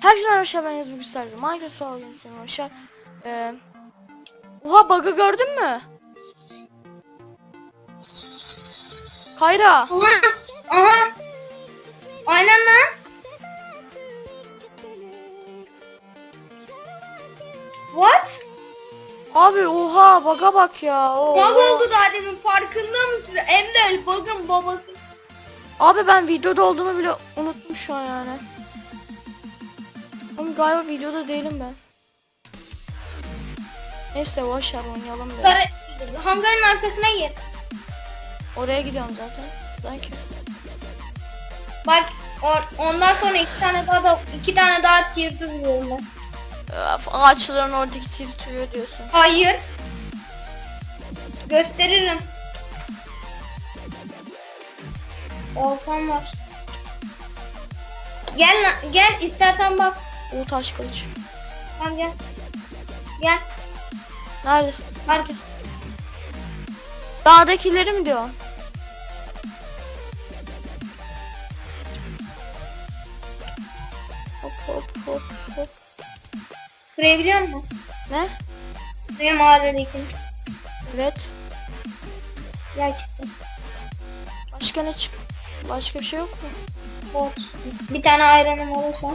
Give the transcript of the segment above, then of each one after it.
Herkese merhaba ben Yazım Güçler'de alıyorum seni arkadaşlar ee, Oha bug'ı gördün mü? Kayra Aha. Aha. Aynen lan. What? Abi oha bug'a bak ya oo. Bug oldu daha demin farkında mısın? Hem de bug'ın babası. Abi ben videoda olduğumu bile unuttum şu an yani Ama galiba videoda değilim ben Neyse boşver oynayalım da Hangarın arkasına gir. Oraya gidiyorum zaten Sanki Bak on- ondan sonra iki tane daha da iki tane daha tier duruyorum ben. Ağaçların oradaki tirtiriyor diyorsun Hayır. Gösteririm. Oltam var. Gel lan, gel istersen bak. O taş kılıç Tamam gel. Gel. Neredesin? Hadi. Dağdakileri mi diyorsun? Hop hop hop hop. Şurayı biliyor musun? Ne? Şuraya mağaradaki. Evet. Gel çıktım. Başka ne çık? Başka bir şey yok mu? Bot. Bir tane ayranım olursa.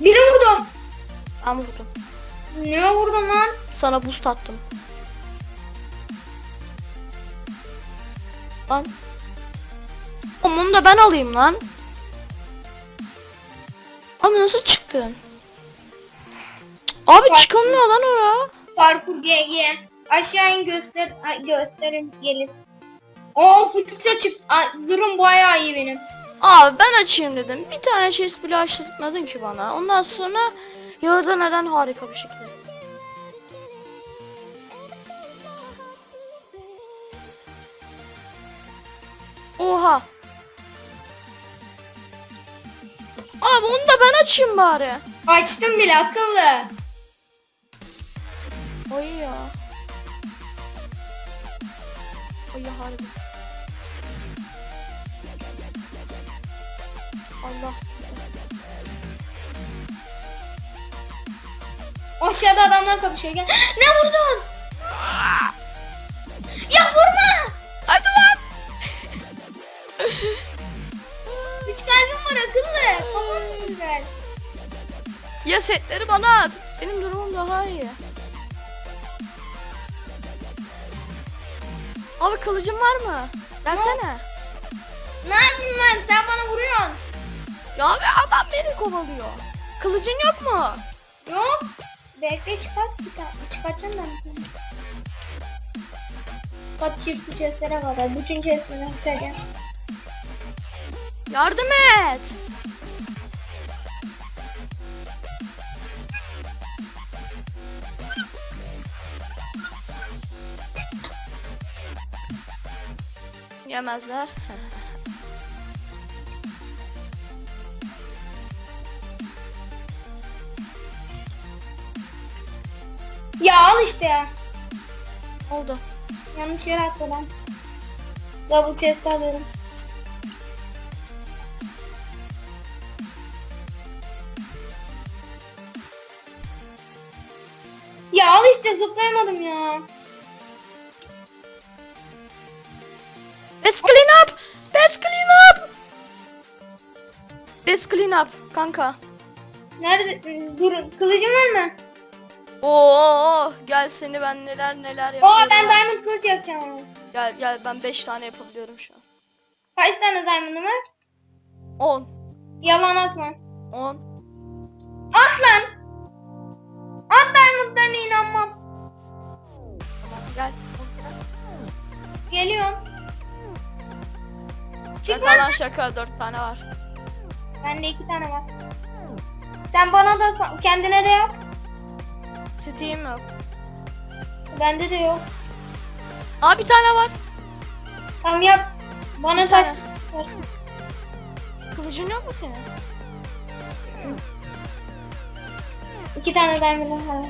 Biri vurdu. Ben vurdum. Ne vurdun lan? Sana boost attım. Lan. Oğlum Bunu da ben alayım lan. Abi nasıl çıktın? Abi çıkılmıyor lan ora. Parkur GG. Aşağı in göster ay, gösterim gelip. Oo fıtıkta çık. Ay, Zırhım bayağı iyi benim. Abi ben açayım dedim. Bir tane chest bile açtırtmadın ki bana. Ondan sonra Yağız'a neden harika bir şekilde. Oha. Abi onu da ben açayım bari. Açtım bile akıllı. Oy ya. Oy ya harbi. Allah. Aşağıda adamlar kapışıyor. Gel. Ne vurdun? Ya vurma. Hadi lan. Üç kalbim var akıllı. Tamam güzel. Ya setleri bana at. Benim durumum daha iyi. Abi kılıcın var mı? Gelsene. Ne yapayım ben? Sen bana vuruyorsun. Ya abi adam beni kovalıyor. Kılıcın yok mu? Yok. Bekle çıkart bir tane. Çıkartacağım ben. bir tane. Bak çiftli chestlere kadar. Bütün chestini açacağım. Yardım et. Yemezler. Ya al işte ya. Oldu. Yanlış yere lan. Double chest alıyorum. Ya al işte zıplayamadım ya. Best clean up. Best clean up. Best clean up kanka. Nerede? Dur kılıcım var mı? Oo gel seni ben neler neler Oo yapıyorum. ben diamond kılıç yapacağım ama. Gel gel ben 5 tane yapabiliyorum şu an. Kaç tane diamond'ım var? 10 Yalan atma. 10 At lan. At diamondlarına inanmam. gel. Geliyorum. Çık Şaka lan lan. şaka 4 tane var. Bende iki tane var. Sen bana da kendine de yap. Steam yok. Bende de yok. Aa bir tane var. Tamam yap. Bana taş versin. Kılıcın yok mu senin? İki tane diamond'ım var.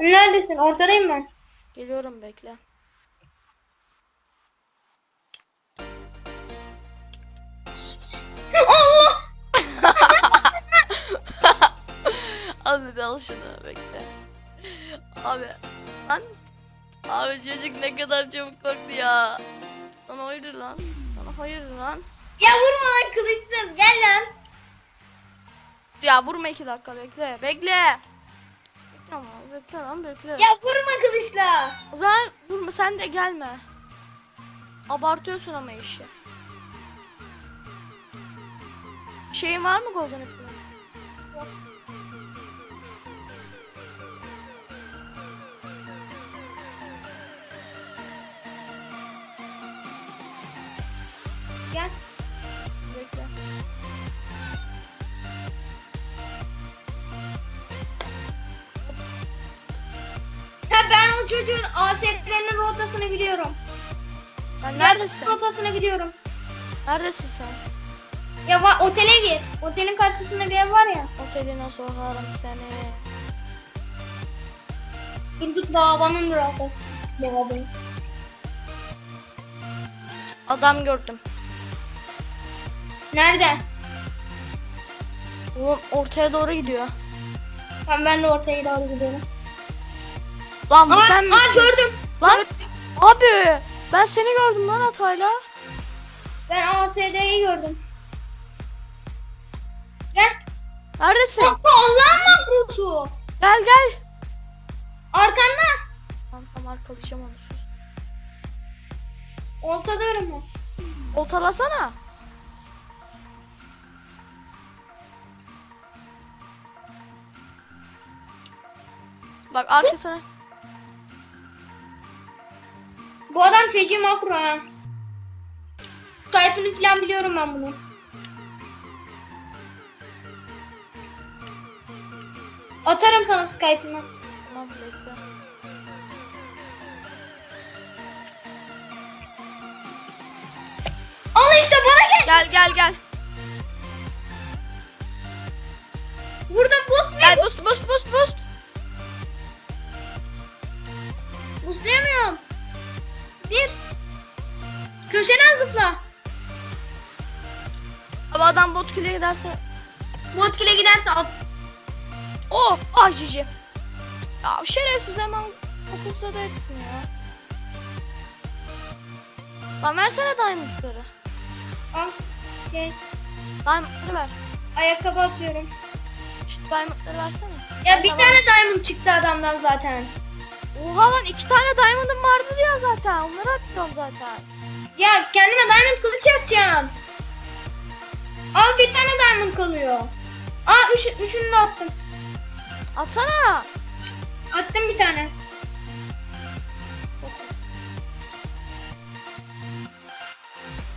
Neredesin? Ortadayım ben. Geliyorum bekle. Al şunu bekle. Abi. Lan. Abi çocuk ne kadar çabuk korktu ya. Sana hayır lan. Sana hayır lan. Ya vurma lan kılıçsız. Gel lan. Ya vurma iki dakika bekle. Bekle. Bekle ama bekle lan bekle. Ya vurma kılıçla. O zaman vurma sen de gelme. Abartıyorsun ama işi. Şeyin var mı golden apple? Gel. Bekle. Ha ben o çocuğun asetlerinin rotasını biliyorum. Sen Neredesin? neredesin? rotasını biliyorum. Neredesin sen? Ya va- otele git. Otelin karşısında bir ev var ya. Oteline sokarım seni. Turgut babanın rotası. Babanın. Adam gördüm. Nerede? Oğlum ortaya doğru gidiyor. Tamam ben de ortaya doğru gidiyorum. Lan bu Aa, sen aa misin? gördüm. Lan abi ben seni gördüm lan hatayla. Ben ASD'yi gördüm. Gel. Neredesin? Bu Allah'ın makrusu. Gel gel. Arkanda. Tamam tamam arkalayacağım onu. Ortadayım ben. Oltalasana. Bak arkasına. Bu adam feci makro ha. Skype'ını falan biliyorum ben bunu. Atarım sana Skype'ını. Tamam bekle. Al işte bana gel. Gel gel gel. Burada boost ne? Gel boost boost boost boost. Boostlayamıyorum. Bir. Köşeden zıpla. Abi adam bot kile giderse. Botkile giderse at. Oh ah cici. Ya şerefsiz hemen fokusla da ettin ya. Lan versene diamondları. Al. Şey. Diamondları ver. Ayakkabı atıyorum. Şu diamondları versene. Ya bir Tamam. tane diamond çıktı adamdan zaten. Oha lan iki tane diamond'ım vardı ya zaten. Onları atıyorum zaten. Ya kendime diamond kılıç yapacağım. Al bir tane diamond kalıyor. Aa üç, üçünü de attım. Atsana. Attım bir tane.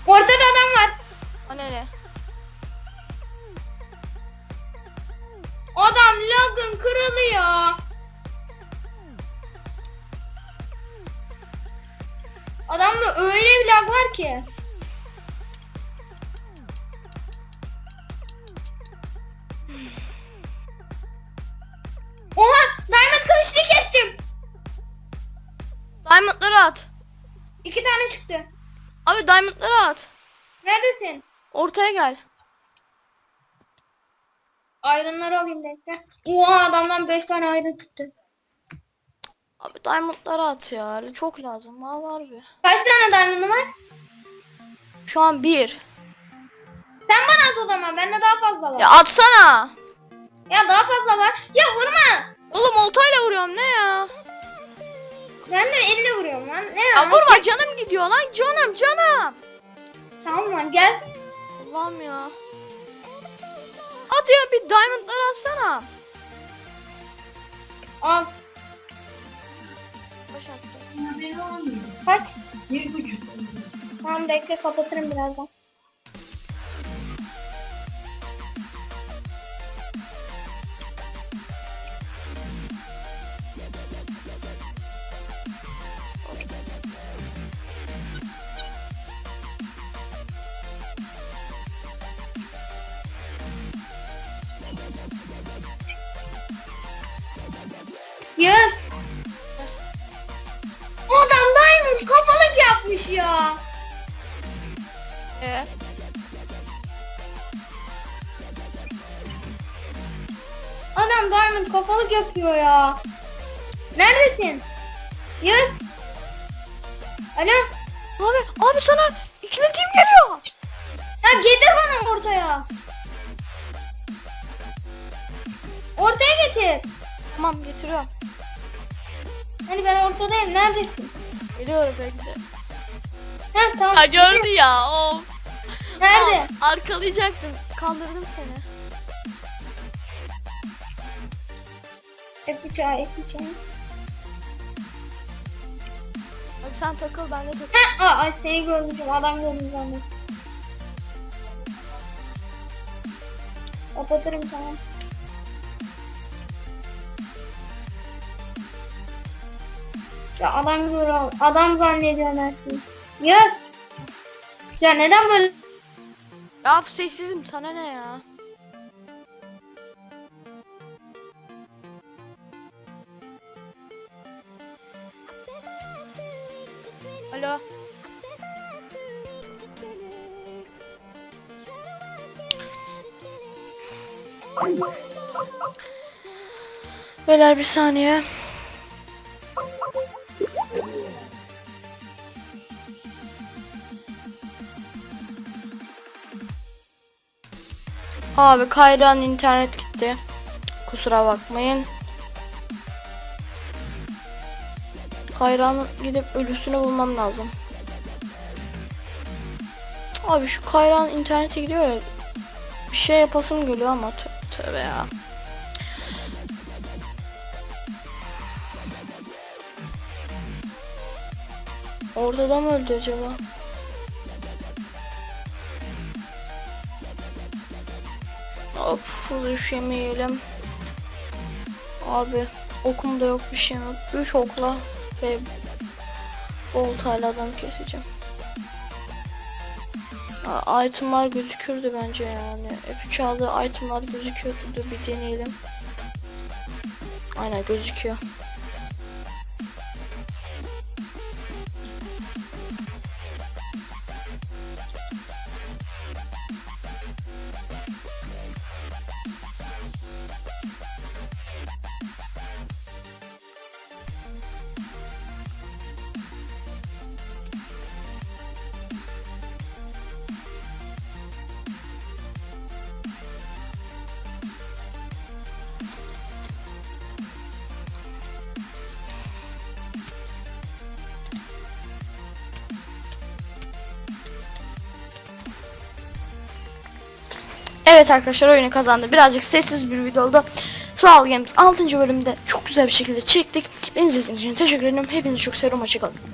Ortada adam var. O ne ne? Adam lagın kırılıyor. Öyle bir lag var ki. Oha! Diamond kılıçlı kestim. Diamondları at. İki tane çıktı. Abi diamondları at. Neredesin? Ortaya gel. Iron'ları alayım bekle. Oha adamdan 5 tane iron çıktı. Abi diamondları at ya. Çok lazım. Ha var bir. Kaç tane diamond'ın var? Şu an bir. Sen bana at o zaman. Bende daha fazla var. Ya atsana. Ya daha fazla var. Ya vurma. Oğlum oltayla vuruyorum ne ya? Ben de elle vuruyorum lan. Ne Ya vurma canım gidiyor lan canım canım. Tamam lan gel. Allah'ım ya. Hadi ya bir diamondları atsana. Al. Kaç? Bir buçuk. Tamam bekle kapatırım birazdan. Yes. Yapmış ya. Ee? Adam Diamond kafalık yapıyor ya. Neredesin? Yağız. Alo. Abi abi sana ikili team geliyor. Ya getir bana ortaya. Ortaya getir. Tamam getiriyorum. Hani ben ortadayım. Neredesin? Geliyorum bekle. Heh tamam. Ha gördü ya. Of. Nerede? Aa, arkalayacaktım. Kandırdım seni. F3 A, F3 A. Hadi sen takıl ben de takıl. Heh, aa, seni görmüşüm. Adam ben de. Kapatırım tamam. Ya adam görüyor. Adam zannediyor ben seni. Yaz. Ya neden böyle? Ya sessizim sana ne ya? Alo. Beyler bir saniye. Abi Kayra'nın internet gitti. Kusura bakmayın. Kayra'nın gidip ölüsünü bulmam lazım. Abi şu Kayra'nın internete gidiyor ya. Bir şey yapasım geliyor ama tö- tövbe ya. Ortada mı öldü acaba? Yemeyelim. Abi okum da yok bir şey yok. 3 okla ve oltayla adam keseceğim. Aa, itemlar gözükürdü bence yani. F3 aldığı itemlar gözüküyordu. Dur bir deneyelim. Aynen gözüküyor. Evet arkadaşlar oyunu kazandı. Birazcık sessiz bir video oldu. Sağ Games 6. bölümde çok güzel bir şekilde çektik. Beni izlediğiniz için teşekkür ederim. Hepinizi çok seviyorum. Hoşçakalın.